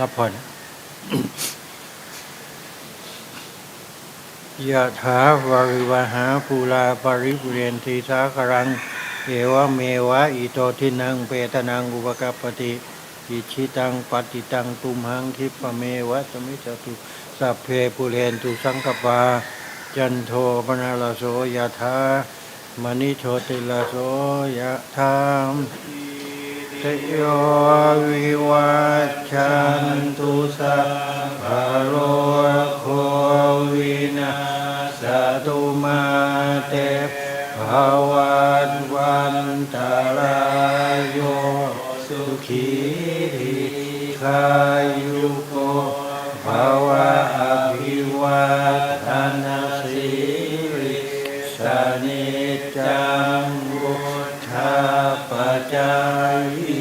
รับผ่อนยะถาวาริวหาภูลาปริปุเรนทีสาครัง เอวเมวะอิโตทินังเปตนังอุปกัปปติอิชิตังปฏิตังตุมหังคิปะเมวะสมิจตุสัพเพปุเรนตุสังกปา จันโทปนาลโสยะถามณิโชติลโสยะถาม โยวิวัชชันตุสัพ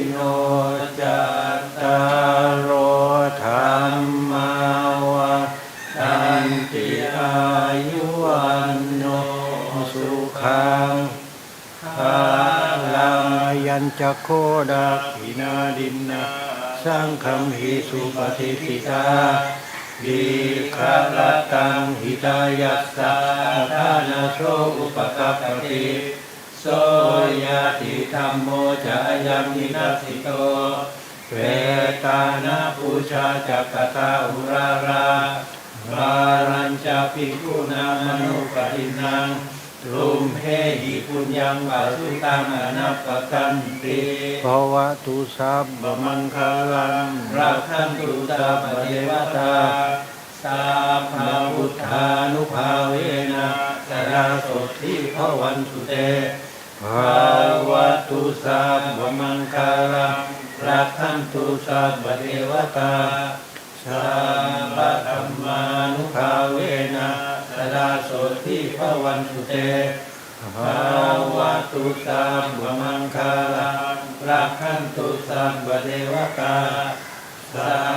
โนจัตตารโอธรรมาวัตันติอายุวันโนสุขังภาลังยัญจโคดาขินาดินนาสังคมหิสุปฏิปิตาดีคาลตังหิตายัสสะทานาโชอุปกัปปติโสยติ ธรรมโมจะยังนินัสสิโตเวตานาปูชาจักกตาอุราราบารัญจะภิกุนามนุปตินังรุมเพหิปุญญังบาสุตังอนัปปกันติภวะตุสัพพมังคลังรักขันตุสัพพเทวตาสัพพะพุธานุภาเวนะสดาสดที่พวันสุเต ภาวะตุสัพพมังคลังรักขันตุสัพพเทวตาสัพพะธรรมานุภาเวนะสดาโสทิภวันสุเตภาวะตุสัมบมังคาลังรักขันตุสัมบเดวตาสัม